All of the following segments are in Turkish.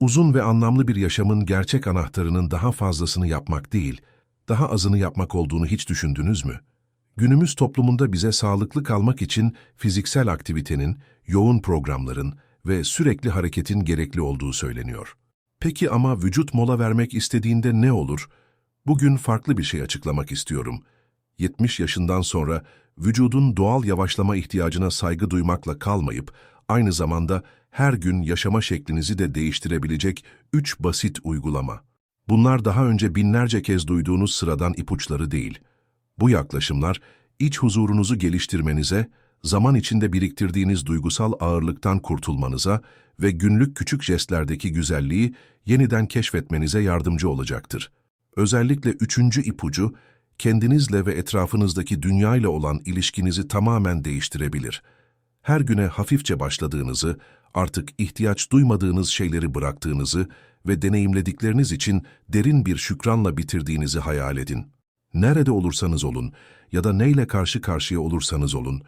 Uzun ve anlamlı bir yaşamın gerçek anahtarının daha fazlasını yapmak değil, daha azını yapmak olduğunu hiç düşündünüz mü? Günümüz toplumunda bize sağlıklı kalmak için fiziksel aktivitenin, yoğun programların ve sürekli hareketin gerekli olduğu söyleniyor. Peki ama vücut mola vermek istediğinde ne olur? Bugün farklı bir şey açıklamak istiyorum. 70 yaşından sonra vücudun doğal yavaşlama ihtiyacına saygı duymakla kalmayıp, aynı zamanda her gün yaşama şeklinizi de değiştirebilecek üç basit uygulama. Bunlar daha önce binlerce kez duyduğunuz sıradan ipuçları değil. Bu yaklaşımlar, iç huzurunuzu geliştirmenize, zaman içinde biriktirdiğiniz duygusal ağırlıktan kurtulmanıza ve günlük küçük jestlerdeki güzelliği yeniden keşfetmenize yardımcı olacaktır. Özellikle üçüncü ipucu, kendinizle ve etrafınızdaki dünyayla olan ilişkinizi tamamen değiştirebilir. Her güne hafifçe başladığınızı, artık ihtiyaç duymadığınız şeyleri bıraktığınızı ve deneyimledikleriniz için derin bir şükranla bitirdiğinizi hayal edin. Nerede olursanız olun ya da neyle karşı karşıya olursanız olun,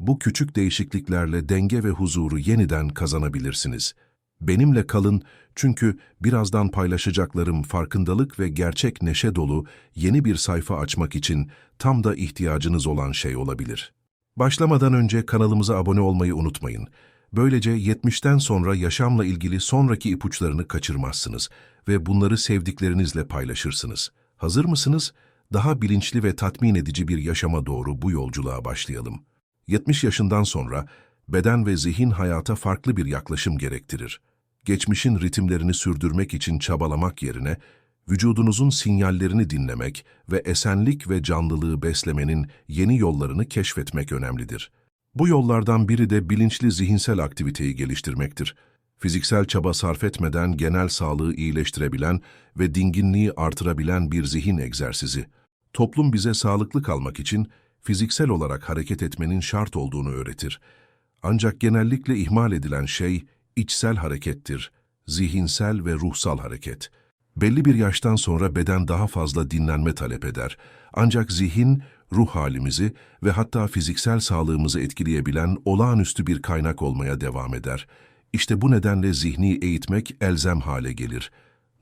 bu küçük değişikliklerle denge ve huzuru yeniden kazanabilirsiniz. Benimle kalın çünkü birazdan paylaşacaklarım farkındalık ve gerçek neşe dolu yeni bir sayfa açmak için tam da ihtiyacınız olan şey olabilir. Başlamadan önce kanalımıza abone olmayı unutmayın. Böylece 70'ten sonra yaşamla ilgili sonraki ipuçlarını kaçırmazsınız ve bunları sevdiklerinizle paylaşırsınız. Hazır mısınız? Daha bilinçli ve tatmin edici bir yaşama doğru bu yolculuğa başlayalım. 70 yaşından sonra beden ve zihin hayata farklı bir yaklaşım gerektirir. Geçmişin ritimlerini sürdürmek için çabalamak yerine vücudunuzun sinyallerini dinlemek ve esenlik ve canlılığı beslemenin yeni yollarını keşfetmek önemlidir. Bu yollardan biri de bilinçli zihinsel aktiviteyi geliştirmektir. Fiziksel çaba sarf etmeden genel sağlığı iyileştirebilen ve dinginliği artırabilen bir zihin egzersizi. Toplum bize sağlıklı kalmak için fiziksel olarak hareket etmenin şart olduğunu öğretir. Ancak genellikle ihmal edilen şey içsel harekettir, zihinsel ve ruhsal hareket. Belli bir yaştan sonra beden daha fazla dinlenme talep eder. Ancak zihin, ruh halimizi ve hatta fiziksel sağlığımızı etkileyebilen olağanüstü bir kaynak olmaya devam eder. İşte bu nedenle zihni eğitmek elzem hale gelir.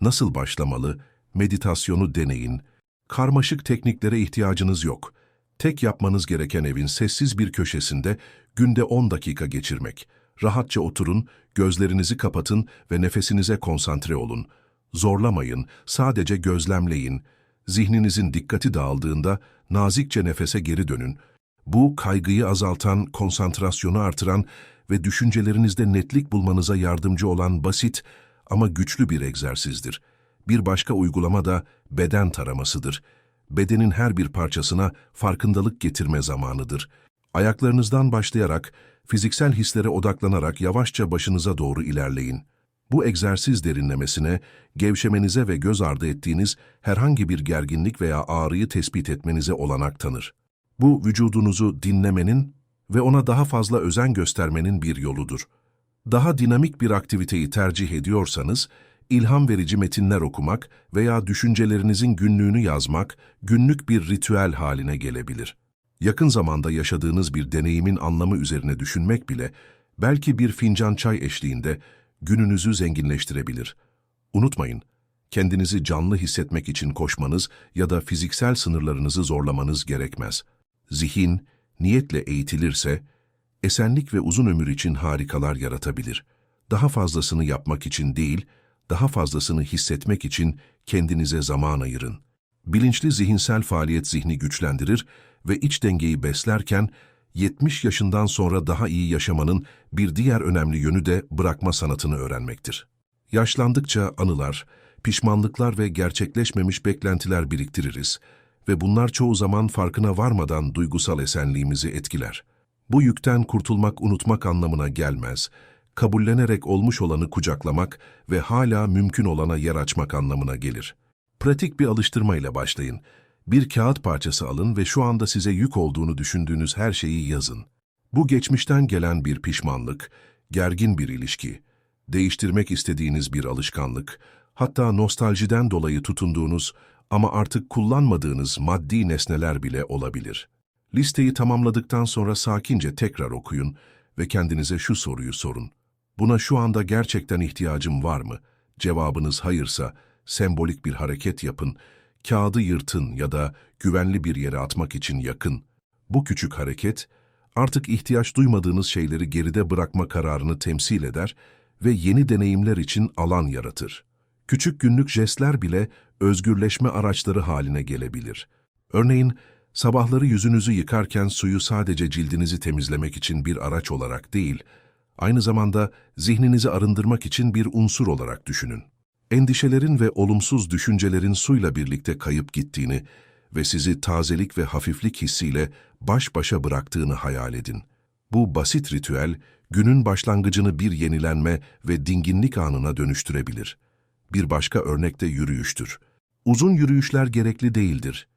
Nasıl başlamalı? Meditasyonu deneyin. Karmaşık tekniklere ihtiyacınız yok. Tek yapmanız gereken evin sessiz bir köşesinde günde 10 dakika geçirmek. Rahatça oturun, gözlerinizi kapatın ve nefesinize konsantre olun. Zorlamayın, sadece gözlemleyin. Zihninizin dikkati dağıldığında nazikçe nefese geri dönün. Bu kaygıyı azaltan, konsantrasyonu artıran ve düşüncelerinizde netlik bulmanıza yardımcı olan basit ama güçlü bir egzersizdir. Bir başka uygulama da beden taramasıdır. Bedenin her bir parçasına farkındalık getirme zamanıdır. Ayaklarınızdan başlayarak, fiziksel hislere odaklanarak yavaşça başınıza doğru ilerleyin. Bu egzersiz derinlemesine, gevşemenize ve göz ardı ettiğiniz herhangi bir gerginlik veya ağrıyı tespit etmenize olanak tanır. Bu vücudunuzu dinlemenin ve ona daha fazla özen göstermenin bir yoludur. Daha dinamik bir aktiviteyi tercih ediyorsanız, ilham verici metinler okumak veya düşüncelerinizin günlüğünü yazmak günlük bir ritüel haline gelebilir. Yakın zamanda yaşadığınız bir deneyimin anlamı üzerine düşünmek bile, belki bir fincan çay eşliğinde gününüzü zenginleştirebilir. Unutmayın, kendinizi canlı hissetmek için koşmanız ya da fiziksel sınırlarınızı zorlamanız gerekmez. Zihin, niyetle eğitilirse, esenlik ve uzun ömür için harikalar yaratabilir. Daha fazlasını yapmak için değil, daha fazlasını hissetmek için kendinize zaman ayırın. Bilinçli zihinsel faaliyet zihni güçlendirir ve iç dengeyi beslerken 70 yaşından sonra daha iyi yaşamanın bir diğer önemli yönü de bırakma sanatını öğrenmektir. Yaşlandıkça anılar, pişmanlıklar ve gerçekleşmemiş beklentiler biriktiririz ve bunlar çoğu zaman farkına varmadan duygusal esenliğimizi etkiler. Bu yükten kurtulmak unutmak anlamına gelmez, kabullenerek olmuş olanı kucaklamak ve hala mümkün olana yer açmak anlamına gelir. Pratik bir alıştırmayla başlayın. Bir kağıt parçası alın ve şu anda size yük olduğunu düşündüğünüz her şeyi yazın. Bu geçmişten gelen bir pişmanlık, gergin bir ilişki, değiştirmek istediğiniz bir alışkanlık, hatta nostaljiden dolayı tutunduğunuz ama artık kullanmadığınız maddi nesneler bile olabilir. Listeyi tamamladıktan sonra sakince tekrar okuyun ve kendinize şu soruyu sorun. Buna şu anda gerçekten ihtiyacım var mı? Cevabınız hayırsa, sembolik bir hareket yapın, kağıdı yırtın ya da güvenli bir yere atmak için yakın. Bu küçük hareket, artık ihtiyaç duymadığınız şeyleri geride bırakma kararını temsil eder ve yeni deneyimler için alan yaratır. Küçük günlük jestler bile özgürleşme araçları haline gelebilir. Örneğin, sabahları yüzünüzü yıkarken suyu sadece cildinizi temizlemek için bir araç olarak değil, aynı zamanda zihninizi arındırmak için bir unsur olarak düşünün. Endişelerin ve olumsuz düşüncelerin suyla birlikte kayıp gittiğini ve sizi tazelik ve hafiflik hissiyle baş başa bıraktığını hayal edin. Bu basit ritüel, günün başlangıcını bir yenilenme ve dinginlik anına dönüştürebilir. Bir başka örnek de yürüyüştür. Uzun yürüyüşler gerekli değildir.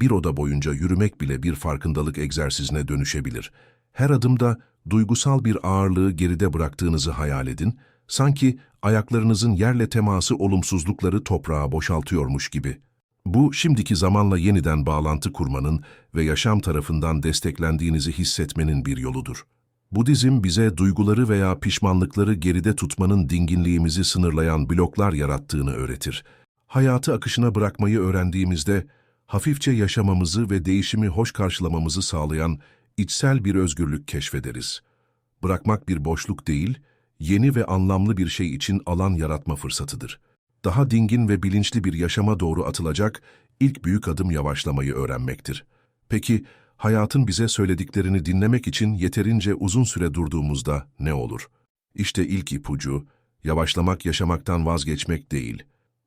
Bir oda boyunca yürümek bile bir farkındalık egzersizine dönüşebilir. Her adımda duygusal bir ağırlığı geride bıraktığınızı hayal edin, sanki ayaklarınızın yerle teması olumsuzlukları toprağa boşaltıyormuş gibi. Bu, şimdiki zamanla yeniden bağlantı kurmanın ve yaşam tarafından desteklendiğinizi hissetmenin bir yoludur. Budizm bize duyguları veya pişmanlıkları geride tutmanın dinginliğimizi sınırlayan bloklar yarattığını öğretir. Hayatı akışına bırakmayı öğrendiğimizde, hafifçe yaşamamızı ve değişimi hoş karşılamamızı sağlayan içsel bir özgürlük keşfederiz. Bırakmak bir boşluk değil, yeni ve anlamlı bir şey için alan yaratma fırsatıdır. Daha dingin ve bilinçli bir yaşama doğru atılacak ilk büyük adım yavaşlamayı öğrenmektir. Peki, hayatın bize söylediklerini dinlemek için yeterince uzun süre durduğumuzda ne olur? İşte ilk ipucu, yavaşlamak yaşamaktan vazgeçmek değil.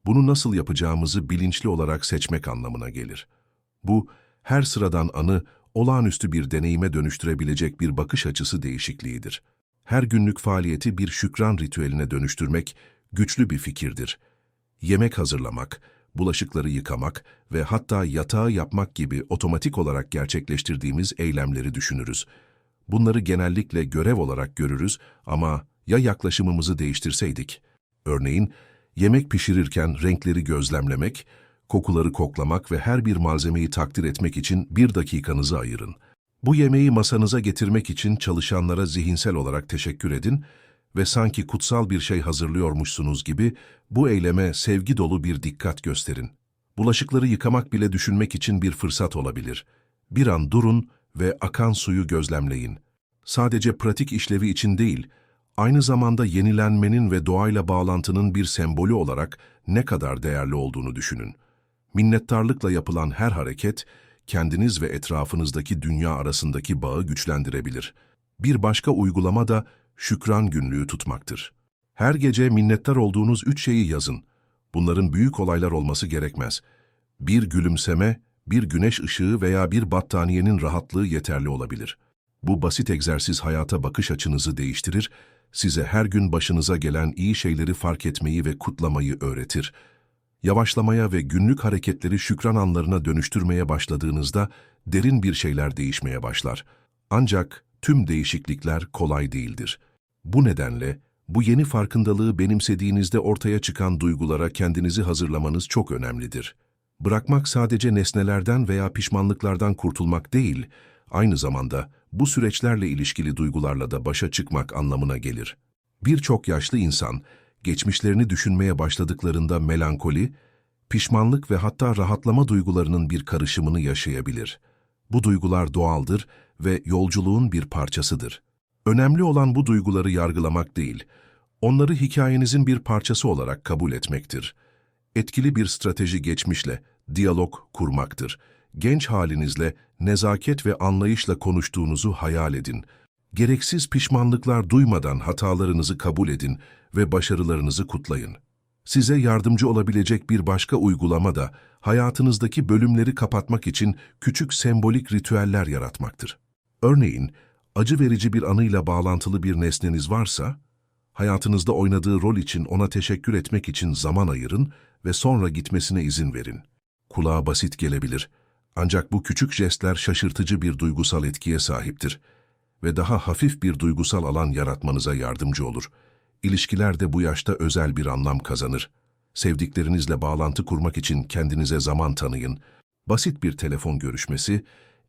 Bunu nasıl yapacağımızı bilinçli olarak seçmek anlamına gelir. Bu, her sıradan anı olağanüstü bir deneyime dönüştürebilecek bir bakış açısı değişikliğidir. Her günlük faaliyeti bir şükran ritüeline dönüştürmek güçlü bir fikirdir. Yemek hazırlamak, bulaşıkları yıkamak ve hatta yatağı yapmak gibi otomatik olarak gerçekleştirdiğimiz eylemleri düşünürüz. Bunları genellikle görev olarak görürüz ama ya yaklaşımımızı değiştirseydik? Örneğin, yemek pişirirken renkleri gözlemlemek, kokuları koklamak ve her bir malzemeyi takdir etmek için bir dakikanızı ayırın. Bu yemeği masanıza getirmek için çalışanlara zihinsel olarak teşekkür edin ve sanki kutsal bir şey hazırlıyormuşsunuz gibi bu eyleme sevgi dolu bir dikkat gösterin. Bulaşıkları yıkamak bile düşünmek için bir fırsat olabilir. Bir an durun ve akan suyu gözlemleyin. Sadece pratik işlevi için değil, aynı zamanda yenilenmenin ve doğayla bağlantının bir sembolü olarak ne kadar değerli olduğunu düşünün. Minnettarlıkla yapılan her hareket, kendiniz ve etrafınızdaki dünya arasındaki bağı güçlendirebilir. Bir başka uygulama da şükran günlüğü tutmaktır. Her gece minnettar olduğunuz üç şeyi yazın. Bunların büyük olaylar olması gerekmez. Bir gülümseme, bir güneş ışığı veya bir battaniyenin rahatlığı yeterli olabilir. Bu basit egzersiz hayata bakış açınızı değiştirir, size her gün başınıza gelen iyi şeyleri fark etmeyi ve kutlamayı öğretir. Yavaşlamaya ve günlük hareketleri şükran anlarına dönüştürmeye başladığınızda derin bir şeyler değişmeye başlar. Ancak tüm değişiklikler kolay değildir. Bu nedenle bu yeni farkındalığı benimsediğinizde ortaya çıkan duygulara kendinizi hazırlamanız çok önemlidir. Bırakmak sadece nesnelerden veya pişmanlıklardan kurtulmak değil, aynı zamanda bu süreçlerle ilişkili duygularla da başa çıkmak anlamına gelir. Birçok yaşlı insan, geçmişlerini düşünmeye başladıklarında melankoli, pişmanlık ve hatta rahatlama duygularının bir karışımını yaşayabilir. Bu duygular doğaldır ve yolculuğun bir parçasıdır. Önemli olan bu duyguları yargılamak değil, onları hikayenizin bir parçası olarak kabul etmektir. Etkili bir strateji geçmişle diyalog kurmaktır. Genç halinizle nezaket ve anlayışla konuştuğunuzu hayal edin. Gereksiz pişmanlıklar duymadan hatalarınızı kabul edin ve başarılarınızı kutlayın. Size yardımcı olabilecek bir başka uygulama da hayatınızdaki bölümleri kapatmak için küçük sembolik ritüeller yaratmaktır. Örneğin, acı verici bir anıyla bağlantılı bir nesneniz varsa, hayatınızda oynadığı rol için ona teşekkür etmek için zaman ayırın ve sonra gitmesine izin verin. Kulağa basit gelebilir, ancak bu küçük jestler şaşırtıcı bir duygusal etkiye sahiptir ve daha hafif bir duygusal alan yaratmanıza yardımcı olur. İlişkiler de bu yaşta özel bir anlam kazanır. Sevdiklerinizle bağlantı kurmak için kendinize zaman tanıyın. Basit bir telefon görüşmesi,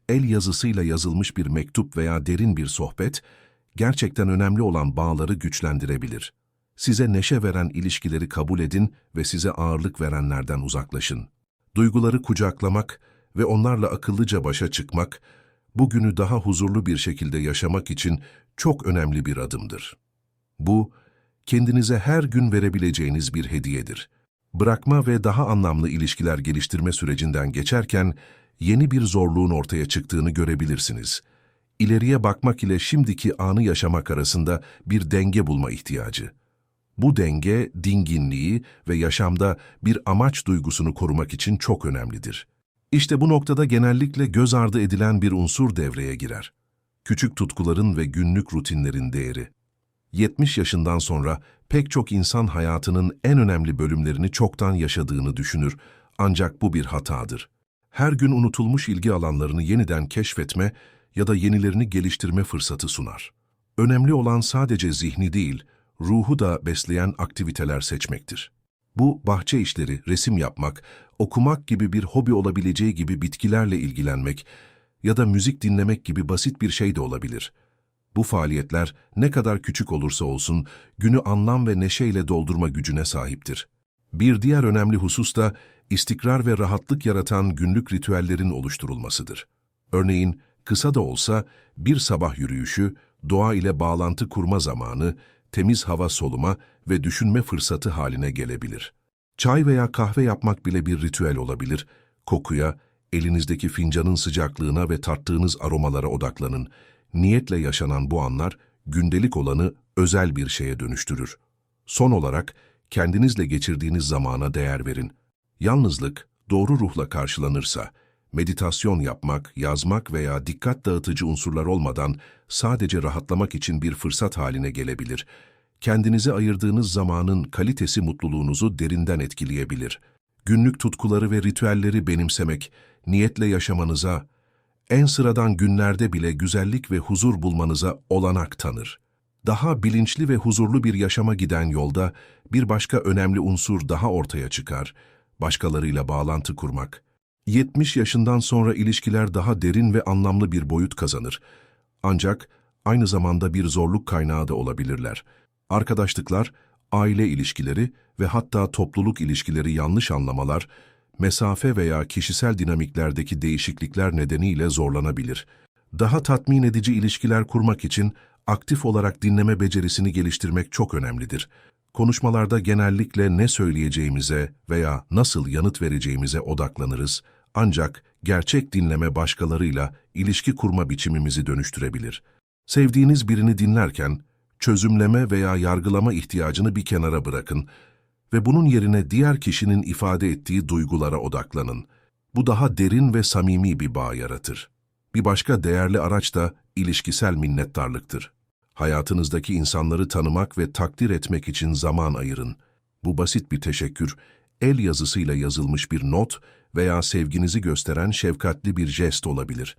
el yazısıyla yazılmış bir mektup veya derin bir sohbet, gerçekten önemli olan bağları güçlendirebilir. Size neşe veren ilişkileri kabul edin ve size ağırlık verenlerden uzaklaşın. Duyguları kucaklamak ve onlarla akıllıca başa çıkmak, bugünü daha huzurlu bir şekilde yaşamak için çok önemli bir adımdır. Bu, kendinize her gün verebileceğiniz bir hediyedir. Bırakma ve daha anlamlı ilişkiler geliştirme sürecinden geçerken yeni bir zorluğun ortaya çıktığını görebilirsiniz. İleriye bakmak ile şimdiki anı yaşamak arasında bir denge bulma ihtiyacı. Bu denge, dinginliği ve yaşamda bir amaç duygusunu korumak için çok önemlidir. İşte bu noktada genellikle göz ardı edilen bir unsur devreye girer. Küçük tutkuların ve günlük rutinlerin değeri. 70 yaşından sonra pek çok insan hayatının en önemli bölümlerini çoktan yaşadığını düşünür ancak bu bir hatadır. Her gün unutulmuş ilgi alanlarını yeniden keşfetme ya da yenilerini geliştirme fırsatı sunar. Önemli olan sadece zihni değil, ruhu da besleyen aktiviteler seçmektir. Bu bahçe işleri, resim yapmak, okumak gibi bir hobi olabileceği gibi bitkilerle ilgilenmek ya da müzik dinlemek gibi basit bir şey de olabilir. Bu faaliyetler ne kadar küçük olursa olsun günü anlam ve neşeyle doldurma gücüne sahiptir. Bir diğer önemli husus da istikrar ve rahatlık yaratan günlük ritüellerin oluşturulmasıdır. Örneğin kısa da olsa bir sabah yürüyüşü, doğa ile bağlantı kurma zamanı, temiz hava soluma ve düşünme fırsatı haline gelebilir. Çay veya kahve yapmak bile bir ritüel olabilir. Kokuya, elinizdeki fincanın sıcaklığına ve tattığınız aromalara odaklanın. Niyetle yaşanan bu anlar, gündelik olanı özel bir şeye dönüştürür. Son olarak, kendinizle geçirdiğiniz zamana değer verin. Yalnızlık, doğru ruhla karşılanırsa, meditasyon yapmak, yazmak veya dikkat dağıtıcı unsurlar olmadan sadece rahatlamak için bir fırsat haline gelebilir. Kendinize ayırdığınız zamanın kalitesi mutluluğunuzu derinden etkileyebilir. Günlük tutkuları ve ritüelleri benimsemek, niyetle yaşamanıza, en sıradan günlerde bile güzellik ve huzur bulmanıza olanak tanır. Daha bilinçli ve huzurlu bir yaşama giden yolda bir başka önemli unsur daha ortaya çıkar, başkalarıyla bağlantı kurmak. 70 yaşından sonra ilişkiler daha derin ve anlamlı bir boyut kazanır. Ancak aynı zamanda bir zorluk kaynağı da olabilirler. Arkadaşlıklar, aile ilişkileri ve hatta topluluk ilişkileri yanlış anlamalar, mesafe veya kişisel dinamiklerdeki değişiklikler nedeniyle zorlanabilir. Daha tatmin edici ilişkiler kurmak için aktif olarak dinleme becerisini geliştirmek çok önemlidir. Konuşmalarda genellikle ne söyleyeceğimize veya nasıl yanıt vereceğimize odaklanırız. Ancak gerçek dinleme başkalarıyla ilişki kurma biçimimizi dönüştürebilir. Sevdiğiniz birini dinlerken çözümleme veya yargılama ihtiyacını bir kenara bırakın ve bunun yerine diğer kişinin ifade ettiği duygulara odaklanın. Bu daha derin ve samimi bir bağ yaratır. Bir başka değerli araç da ilişkisel minnettarlıktır. Hayatınızdaki insanları tanımak ve takdir etmek için zaman ayırın. Bu basit bir teşekkür, el yazısıyla yazılmış bir not veya sevginizi gösteren şefkatli bir jest olabilir.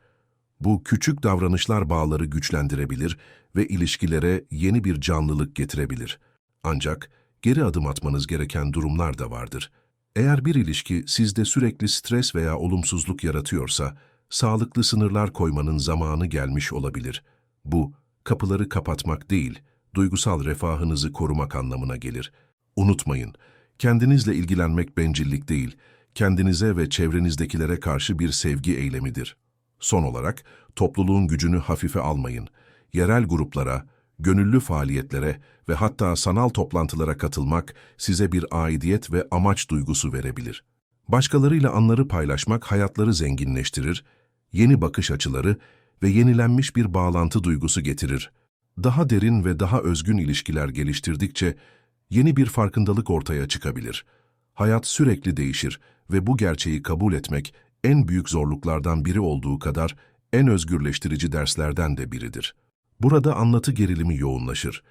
Bu küçük davranışlar bağları güçlendirebilir ve ilişkilere yeni bir canlılık getirebilir. Ancak geri adım atmanız gereken durumlar da vardır. Eğer bir ilişki sizde sürekli stres veya olumsuzluk yaratıyorsa, sağlıklı sınırlar koymanın zamanı gelmiş olabilir. Bu, kapıları kapatmak değil, duygusal refahınızı korumak anlamına gelir. Unutmayın, kendinizle ilgilenmek bencillik değil, kendinize ve çevrenizdekilere karşı bir sevgi eylemidir. Son olarak, topluluğun gücünü hafife almayın. Yerel gruplara, gönüllü faaliyetlere ve hatta sanal toplantılara katılmak size bir aidiyet ve amaç duygusu verebilir. Başkalarıyla anları paylaşmak hayatları zenginleştirir, yeni bakış açıları ve yenilenmiş bir bağlantı duygusu getirir. Daha derin ve daha özgün ilişkiler geliştirdikçe yeni bir farkındalık ortaya çıkabilir. Hayat sürekli değişir ve bu gerçeği kabul etmek en büyük zorluklardan biri olduğu kadar en özgürleştirici derslerden de biridir. Burada anlatı gerilimi yoğunlaşır.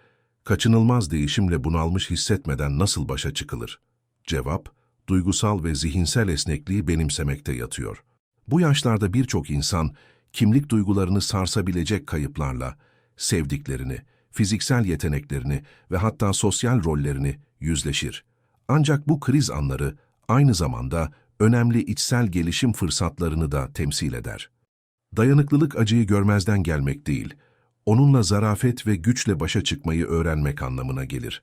Kaçınılmaz değişimle bunalmış hissetmeden nasıl başa çıkılır? Cevap, duygusal ve zihinsel esnekliği benimsemekte yatıyor. Bu yaşlarda birçok insan kimlik duygularını sarsabilecek kayıplarla, sevdiklerini, fiziksel yeteneklerini ve hatta sosyal rollerini yüzleşir. Ancak bu kriz anları aynı zamanda önemli içsel gelişim fırsatlarını da temsil eder. Dayanıklılık acıyı görmezden gelmek değil, onunla zarafet ve güçle başa çıkmayı öğrenmek anlamına gelir.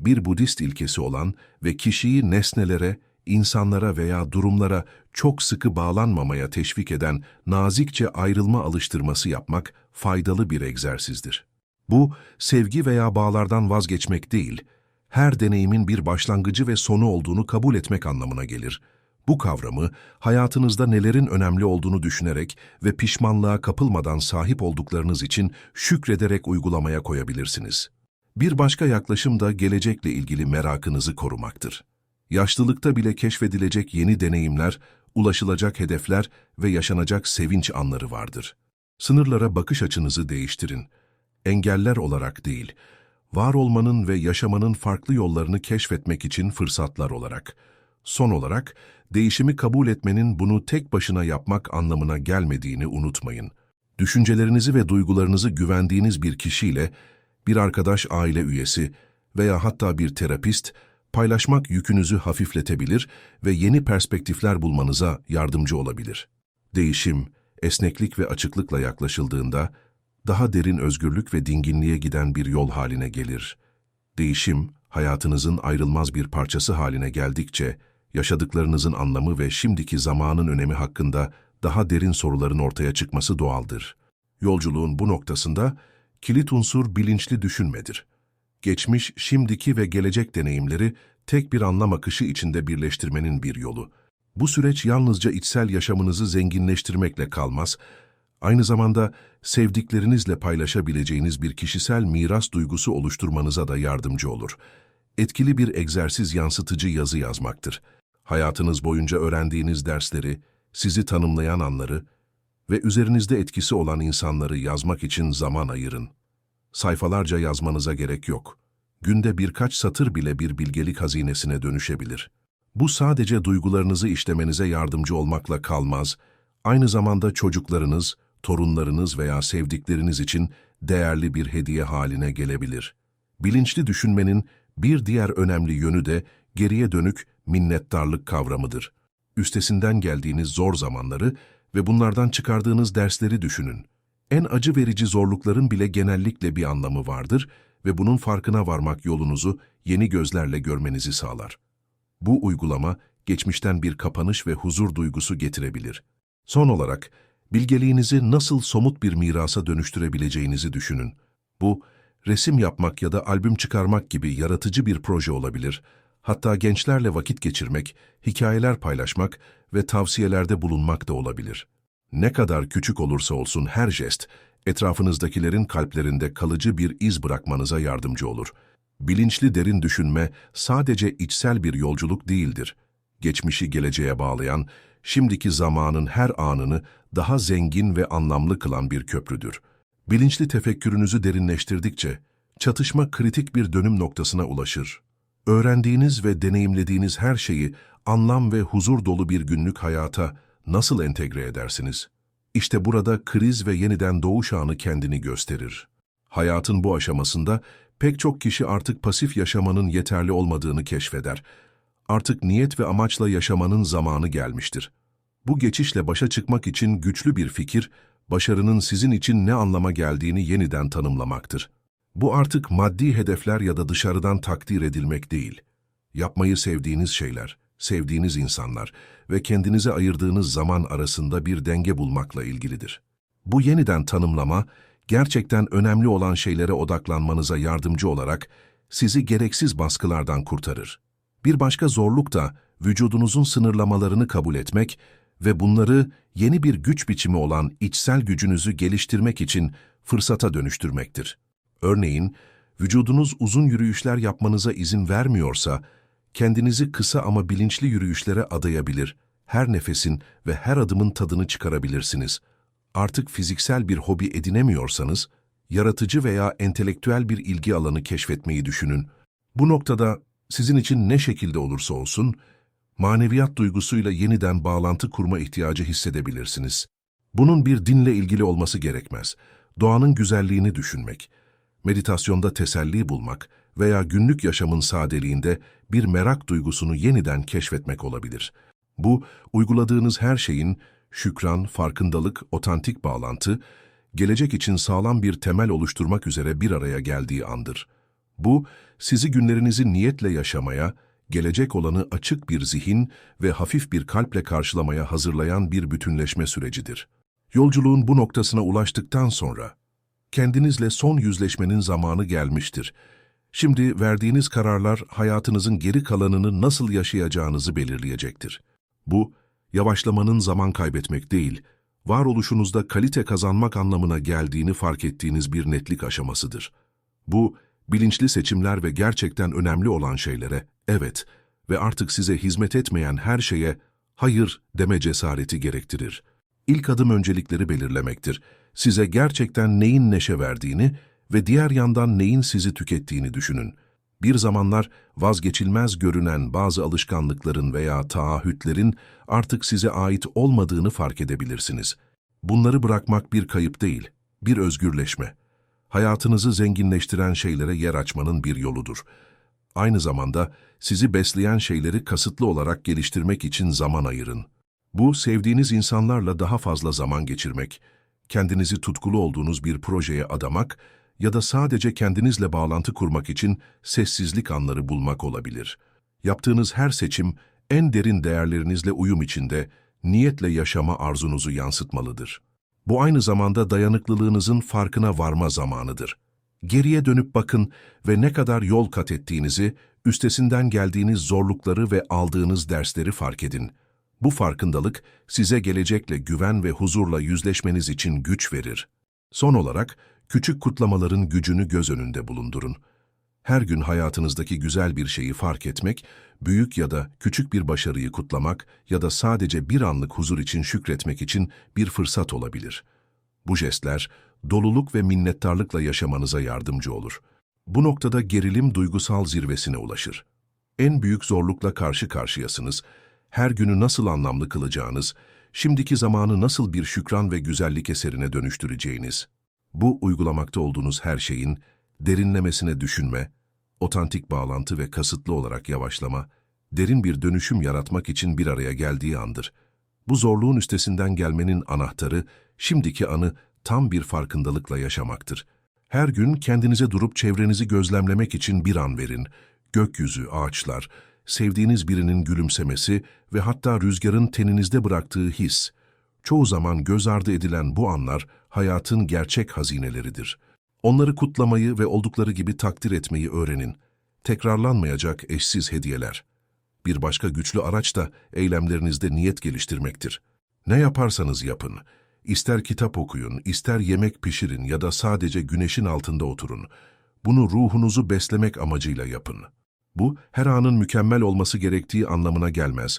bir Budist ilkesi olan ve kişiyi nesnelere, insanlara veya durumlara çok sıkı bağlanmamaya teşvik eden nazikçe ayrılma alıştırması yapmak faydalı bir egzersizdir. Bu, sevgi veya bağlardan vazgeçmek değil, her deneyimin bir başlangıcı ve sonu olduğunu kabul etmek anlamına gelir. Bu kavramı, hayatınızda nelerin önemli olduğunu düşünerek ve pişmanlığa kapılmadan sahip olduklarınız için şükrederek uygulamaya koyabilirsiniz. Bir başka yaklaşım da gelecekle ilgili merakınızı korumaktır. Yaşlılıkta bile keşfedilecek yeni deneyimler, ulaşılacak hedefler ve yaşanacak sevinç anları vardır. Sınırlara bakış açınızı değiştirin. Engeller olarak değil, var olmanın ve yaşamanın farklı yollarını keşfetmek için fırsatlar olarak. Son olarak, değişimi kabul etmenin bunu tek başına yapmak anlamına gelmediğini unutmayın. Düşüncelerinizi ve duygularınızı güvendiğiniz bir kişiyle, bir arkadaş aile üyesi veya hatta bir terapist, paylaşmak yükünüzü hafifletebilir ve yeni perspektifler bulmanıza yardımcı olabilir. Değişim, esneklik ve açıklıkla yaklaşıldığında, daha derin özgürlük ve dinginliğe giden bir yol haline gelir. Değişim, hayatınızın ayrılmaz bir parçası haline geldikçe, yaşadıklarınızın anlamı ve şimdiki zamanın önemi hakkında daha derin soruların ortaya çıkması doğaldır. Yolculuğun bu noktasında, kilit unsur bilinçli düşünmedir. Geçmiş, şimdiki ve gelecek deneyimleri tek bir anlam akışı içinde birleştirmenin bir yolu. Bu süreç yalnızca içsel yaşamınızı zenginleştirmekle kalmaz, aynı zamanda sevdiklerinizle paylaşabileceğiniz bir kişisel miras duygusu oluşturmanıza da yardımcı olur. Etkili bir egzersiz yansıtıcı yazı yazmaktır. Hayatınız boyunca öğrendiğiniz dersleri, sizi tanımlayan anları ve üzerinizde etkisi olan insanları yazmak için zaman ayırın. Sayfalarca yazmanıza gerek yok. Günde birkaç satır bile bir bilgelik hazinesine dönüşebilir. Bu sadece duygularınızı işlemenize yardımcı olmakla kalmaz, aynı zamanda çocuklarınız, torunlarınız veya sevdikleriniz için değerli bir hediye haline gelebilir. Bilinçli düşünmenin bir diğer önemli yönü de geriye dönük minnettarlık kavramıdır. Üstesinden geldiğiniz zor zamanları ve bunlardan çıkardığınız dersleri düşünün. En acı verici zorlukların bile genellikle bir anlamı vardır ve bunun farkına varmak yolunuzu yeni gözlerle görmenizi sağlar. Bu uygulama, geçmişten bir kapanış ve huzur duygusu getirebilir. Son olarak, bilgeliğinizi nasıl somut bir mirasa dönüştürebileceğinizi düşünün. Bu, resim yapmak ya da albüm çıkarmak gibi yaratıcı bir proje olabilir. Hatta gençlerle vakit geçirmek, hikayeler paylaşmak ve tavsiyelerde bulunmak da olabilir. Ne kadar küçük olursa olsun her jest, etrafınızdakilerin kalplerinde kalıcı bir iz bırakmanıza yardımcı olur. Bilinçli derin düşünme sadece içsel bir yolculuk değildir. Geçmişi geleceğe bağlayan, şimdiki zamanın her anını daha zengin ve anlamlı kılan bir köprüdür. Bilinçli tefekkürünüzü derinleştirdikçe, çatışma kritik bir dönüm noktasına ulaşır. Öğrendiğiniz ve deneyimlediğiniz her şeyi anlam ve huzur dolu bir günlük hayata nasıl entegre edersiniz? İşte burada kriz ve yeniden doğuş anı kendini gösterir. Hayatın bu aşamasında pek çok kişi artık pasif yaşamanın yeterli olmadığını keşfeder. Artık niyet ve amaçla yaşamanın zamanı gelmiştir. Bu geçişle başa çıkmak için güçlü bir fikir, başarının sizin için ne anlama geldiğini yeniden tanımlamaktır. Bu artık maddi hedefler ya da dışarıdan takdir edilmek değil. Yapmayı sevdiğiniz şeyler, sevdiğiniz insanlar ve kendinize ayırdığınız zaman arasında bir denge bulmakla ilgilidir. Bu yeniden tanımlama, gerçekten önemli olan şeylere odaklanmanıza yardımcı olarak sizi gereksiz baskılardan kurtarır. Bir başka zorluk da vücudunuzun sınırlamalarını kabul etmek ve bunları yeni bir güç biçimi olan içsel gücünüzü geliştirmek için fırsata dönüştürmektir. Örneğin, vücudunuz uzun yürüyüşler yapmanıza izin vermiyorsa, kendinizi kısa ama bilinçli yürüyüşlere adayabilir, her nefesin ve her adımın tadını çıkarabilirsiniz. Artık fiziksel bir hobi edinemiyorsanız, yaratıcı veya entelektüel bir ilgi alanı keşfetmeyi düşünün. Bu noktada sizin için ne şekilde olursa olsun, maneviyat duygusuyla yeniden bağlantı kurma ihtiyacı hissedebilirsiniz. Bunun bir dinle ilgili olması gerekmez. Doğanın güzelliğini düşünmek, meditasyonda teselli bulmak veya günlük yaşamın sadeliğinde bir merak duygusunu yeniden keşfetmek olabilir. Bu, uyguladığınız her şeyin şükran, farkındalık, otantik bağlantı, gelecek için sağlam bir temel oluşturmak üzere bir araya geldiği andır. Bu, sizi günlerinizi niyetle yaşamaya, gelecek olanı açık bir zihin ve hafif bir kalple karşılamaya hazırlayan bir bütünleşme sürecidir. Yolculuğun bu noktasına ulaştıktan sonra, kendinizle son yüzleşmenin zamanı gelmiştir. Şimdi verdiğiniz kararlar hayatınızın geri kalanını nasıl yaşayacağınızı belirleyecektir. Bu, yavaşlamanın zaman kaybetmek değil, varoluşunuzda kalite kazanmak anlamına geldiğini fark ettiğiniz bir netlik aşamasıdır. Bu, bilinçli seçimler ve gerçekten önemli olan şeylere evet ve artık size hizmet etmeyen her şeye hayır deme cesareti gerektirir. İlk adım öncelikleri belirlemektir. Size gerçekten neyin neşe verdiğini ve diğer yandan neyin sizi tükettiğini düşünün. Bir zamanlar vazgeçilmez görünen bazı alışkanlıkların veya taahhütlerin artık size ait olmadığını fark edebilirsiniz. Bunları bırakmak bir kayıp değil, bir özgürleşme. Hayatınızı zenginleştiren şeylere yer açmanın bir yoludur. Aynı zamanda sizi besleyen şeyleri kasıtlı olarak geliştirmek için zaman ayırın. Bu, sevdiğiniz insanlarla daha fazla zaman geçirmek, kendinizi tutkulu olduğunuz bir projeye adamak ya da sadece kendinizle bağlantı kurmak için sessizlik anları bulmak olabilir. Yaptığınız her seçim, en derin değerlerinizle uyum içinde, niyetle yaşama arzunuzu yansıtmalıdır. Bu aynı zamanda dayanıklılığınızın farkına varma zamanıdır. Geriye dönüp bakın ve ne kadar yol kat ettiğinizi, üstesinden geldiğiniz zorlukları ve aldığınız dersleri fark edin. Bu farkındalık size gelecekle güven ve huzurla yüzleşmeniz için güç verir. Son olarak, küçük kutlamaların gücünü göz önünde bulundurun. Her gün hayatınızdaki güzel bir şeyi fark etmek, büyük ya da küçük bir başarıyı kutlamak ya da sadece bir anlık huzur için şükretmek için bir fırsat olabilir. Bu jestler, doluluk ve minnettarlıkla yaşamanıza yardımcı olur. Bu noktada gerilim duygusal zirvesine ulaşır. En büyük zorlukla karşı karşıyasınız, her günü nasıl anlamlı kılacağınız, şimdiki zamanı nasıl bir şükran ve güzellik eserine dönüştüreceğiniz. Bu uygulamakta olduğunuz her şeyin derinlemesine düşünme, otantik bağlantı ve kasıtlı olarak yavaşlama, derin bir dönüşüm yaratmak için bir araya geldiği andır. Bu zorluğun üstesinden gelmenin anahtarı, şimdiki anı tam bir farkındalıkla yaşamaktır. Her gün kendinize durup çevrenizi gözlemlemek için bir an verin. Gökyüzü, ağaçlar, sevdiğiniz birinin gülümsemesi ve hatta rüzgarın teninizde bıraktığı his. Çoğu zaman göz ardı edilen bu anlar hayatın gerçek hazineleridir. Onları kutlamayı ve oldukları gibi takdir etmeyi öğrenin. Tekrarlanmayacak eşsiz hediyeler. Bir başka güçlü araç da eylemlerinizde niyet geliştirmektir. Ne yaparsanız yapın, ister kitap okuyun, ister yemek pişirin ya da sadece güneşin altında oturun. Bunu ruhunuzu beslemek amacıyla yapın. Bu, her anın mükemmel olması gerektiği anlamına gelmez.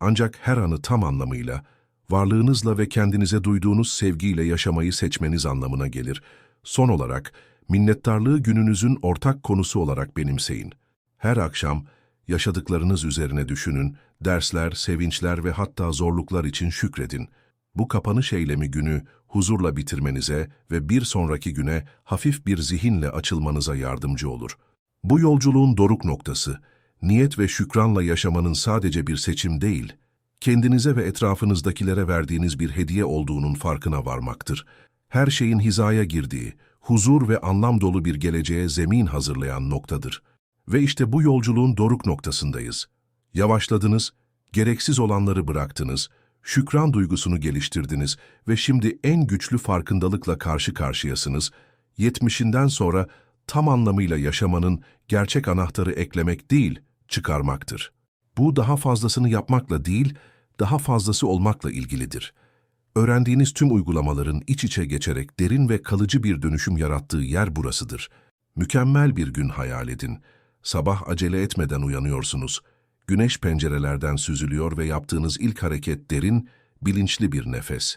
Ancak her anı tam anlamıyla, varlığınızla ve kendinize duyduğunuz sevgiyle yaşamayı seçmeniz anlamına gelir. Son olarak, minnettarlığı gününüzün ortak konusu olarak benimseyin. Her akşam, yaşadıklarınız üzerine düşünün, dersler, sevinçler ve hatta zorluklar için şükredin. Bu kapanış eylemi günü huzurla bitirmenize ve bir sonraki güne hafif bir zihinle açılmanıza yardımcı olur. Bu yolculuğun doruk noktası, niyet ve şükranla yaşamanın sadece bir seçim değil, kendinize ve etrafınızdakilere verdiğiniz bir hediye olduğunun farkına varmaktır. Her şeyin hizaya girdiği, huzur ve anlam dolu bir geleceğe zemin hazırlayan noktadır. Ve işte bu yolculuğun doruk noktasındayız. Yavaşladınız, gereksiz olanları bıraktınız, şükran duygusunu geliştirdiniz ve şimdi en güçlü farkındalıkla karşı karşıyasınız. Yetmişinden sonra tam anlamıyla yaşamanın gerçek anahtarı eklemek değil, çıkarmaktır. Bu daha fazlasını yapmakla değil, daha fazlası olmakla ilgilidir. Öğrendiğiniz tüm uygulamaların iç içe geçerek derin ve kalıcı bir dönüşüm yarattığı yer burasıdır. Mükemmel bir gün hayal edin. Sabah acele etmeden uyanıyorsunuz. Güneş pencerelerden süzülüyor ve yaptığınız ilk hareket derin, bilinçli bir nefes.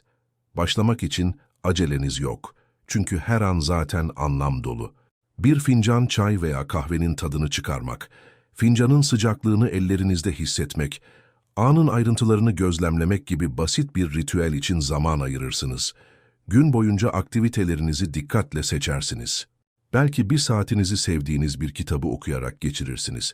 Başlamak için aceleniz yok. Çünkü her an zaten anlam dolu. Bir fincan çay veya kahvenin tadını çıkarmak, fincanın sıcaklığını ellerinizde hissetmek, anın ayrıntılarını gözlemlemek gibi basit bir ritüel için zaman ayırırsınız. Gün boyunca aktivitelerinizi dikkatle seçersiniz. Belki bir saatinizi sevdiğiniz bir kitabı okuyarak geçirirsiniz.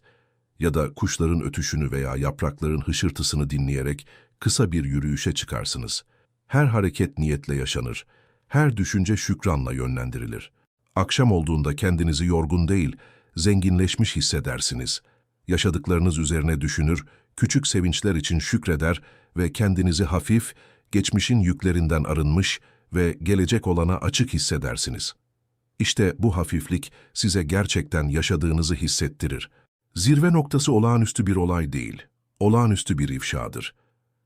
Ya da kuşların ötüşünü veya yaprakların hışırtısını dinleyerek kısa bir yürüyüşe çıkarsınız. Her hareket niyetle yaşanır. Her düşünce şükranla yönlendirilir. Akşam olduğunda kendinizi yorgun değil, zenginleşmiş hissedersiniz. Yaşadıklarınız üzerine düşünür, küçük sevinçler için şükreder ve kendinizi hafif, geçmişin yüklerinden arınmış ve gelecek olana açık hissedersiniz. İşte bu hafiflik size gerçekten yaşadığınızı hissettirir. Zirve noktası olağanüstü bir olay değil, olağanüstü bir ifşadır.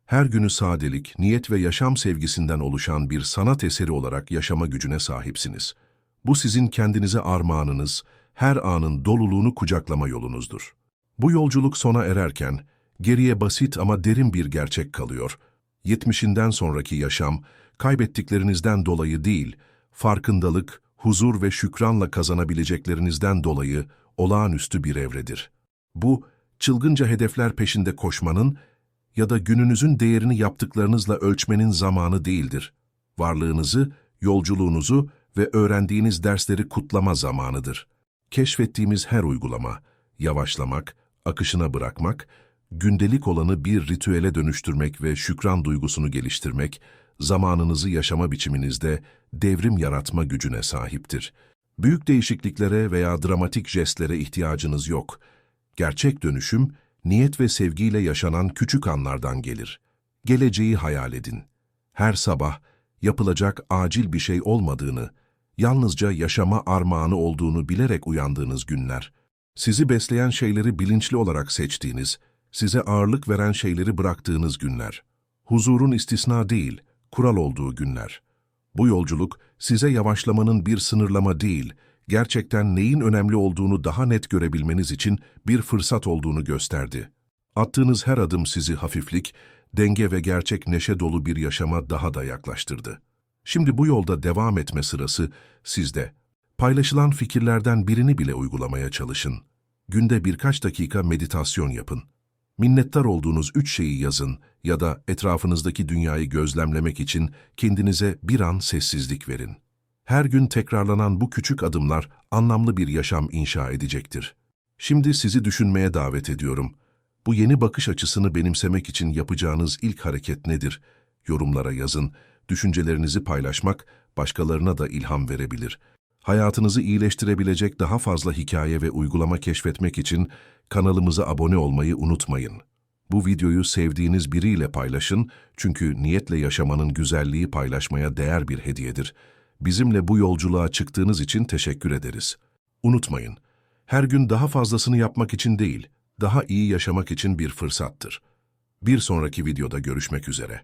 Her günü sadelik, niyet ve yaşam sevgisinden oluşan bir sanat eseri olarak yaşama gücüne sahipsiniz. Bu sizin kendinize armağanınız, her anın doluluğunu kucaklama yolunuzdur. Bu yolculuk sona ererken, geriye basit ama derin bir gerçek kalıyor. Yetmişinden sonraki yaşam, kaybettiklerinizden dolayı değil, farkındalık, huzur ve şükranla kazanabileceklerinizden dolayı olağanüstü bir evredir. Bu, çılgınca hedefler peşinde koşmanın ya da gününüzün değerini yaptıklarınızla ölçmenin zamanı değildir. Varlığınızı, yolculuğunuzu ve öğrendiğiniz dersleri kutlama zamanıdır. Keşfettiğimiz her uygulama, yavaşlamak, akışına bırakmak, gündelik olanı bir ritüele dönüştürmek ve şükran duygusunu geliştirmek, zamanınızı yaşama biçiminizde devrim yaratma gücüne sahiptir. Büyük değişikliklere veya dramatik jestlere ihtiyacınız yok. Gerçek dönüşüm, niyet ve sevgiyle yaşanan küçük anlardan gelir. Geleceği hayal edin. Her sabah yapılacak acil bir şey olmadığını, yalnızca yaşama armağanı olduğunu bilerek uyandığınız günler. Sizi besleyen şeyleri bilinçli olarak seçtiğiniz, size ağırlık veren şeyleri bıraktığınız günler. Huzurun istisna değil, kural olduğu günler. Bu yolculuk size yavaşlamanın bir sınırlama değil, gerçekten neyin önemli olduğunu daha net görebilmeniz için bir fırsat olduğunu gösterdi. Attığınız her adım sizi hafiflik, denge ve gerçek neşe dolu bir yaşama daha da yaklaştırdı. Şimdi bu yolda devam etme sırası sizde. Paylaşılan fikirlerden birini bile uygulamaya çalışın. Günde birkaç dakika meditasyon yapın. Minnettar olduğunuz üç şeyi yazın ya da etrafınızdaki dünyayı gözlemlemek için kendinize bir an sessizlik verin. Her gün tekrarlanan bu küçük adımlar anlamlı bir yaşam inşa edecektir. Şimdi sizi düşünmeye davet ediyorum. Bu yeni bakış açısını benimsemek için yapacağınız ilk hareket nedir? Yorumlara yazın. Düşüncelerinizi paylaşmak başkalarına da ilham verebilir. Hayatınızı iyileştirebilecek daha fazla hikaye ve uygulama keşfetmek için kanalımıza abone olmayı unutmayın. Bu videoyu sevdiğiniz biriyle paylaşın çünkü niyetle yaşamanın güzelliği paylaşmaya değer bir hediyedir. Bizimle bu yolculuğa çıktığınız için teşekkür ederiz. Unutmayın, her gün daha fazlasını yapmak için değil, daha iyi yaşamak için bir fırsattır. Bir sonraki videoda görüşmek üzere.